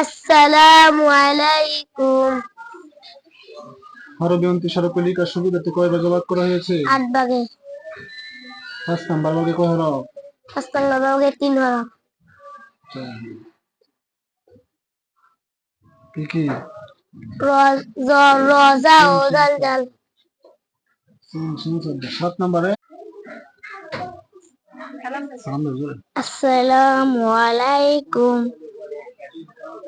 আসসালামু আলাইকুম। আরবি অন্তিসারক লিখার সুবিধাতে কয় ভাগে ভাগ করা হয়েছে আট বাগে পাঁচ নাম্বার ভাগে কয় হরফ? আস্তাল্লাহ বাগে তিন হরফ। কি কি? রজা ও দাল জাল তিন তিন চোদ্দ সাত নাম্বারে? সালাম আসসালামু আলাইকুম।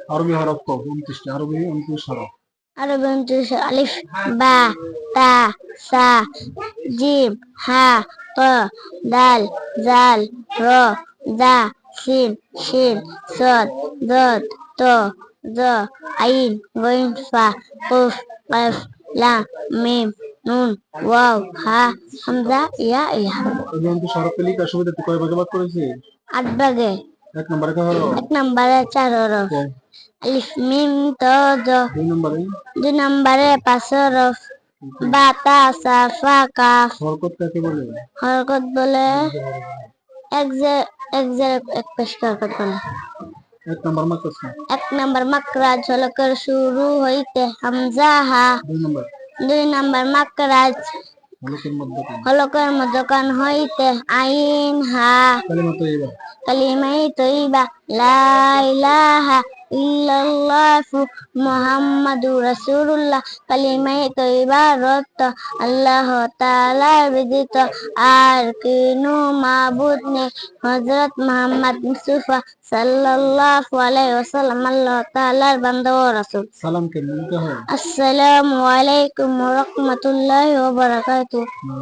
আরবি হরফ কব উনত্রিশটি আরবি উনত্রিশ হরফ। আরবি উনত্রিশ আলিফ বা তা সা জিম হা ত দাল জাল র দা সিন শিন সদ দদ ত জ আইন গইন ফা কুফ কফ লাম মিম নুন ওয়াও হা হামজা ইয়া ইয়া লিখার সুবিধাতে কয় ভাগে ভাগ করেছে? আট এক নম্বরে কয় এক নম্বরে চার হরফ। ক। আলিফ মিম ত জ। দুই নম্বরে? দুই নম্বরে বাতা সাফা কাফ হরকত কাকে বলে? হরকত বলে এক যে এক যে এক পেশ হরকত বলে। এক নম্বর মাকাস এক নম্বর মাকরাজ হলকের শুরু হইতে হামজা হা। দুই নম্বর? মাকরাজ হলকের মধ্যে হলকের মধ্যকান হইতে আইন হা। কালিমা তো এবার কালিমাই তৈবা লা ইলাহা ইল্লাল্লাহু মুহাম্মাদুর রাসূলুল্লাহ কালিমাই তৈবা রত আল্লাহ তাআলা ব্যতীত আর কিনু মাবুদ নেই হযরত মুহাম্মদ মুস্তাফা সাল্লাল্লাহু আলাইহি ওয়াসাল্লাম আল্লাহ তাআলার বান্দা ও রাসূল। সালাম আসসালামু আলাইকুম ওয়া রাহমাতুল্লাহি ওয়া বারাকাতুহু।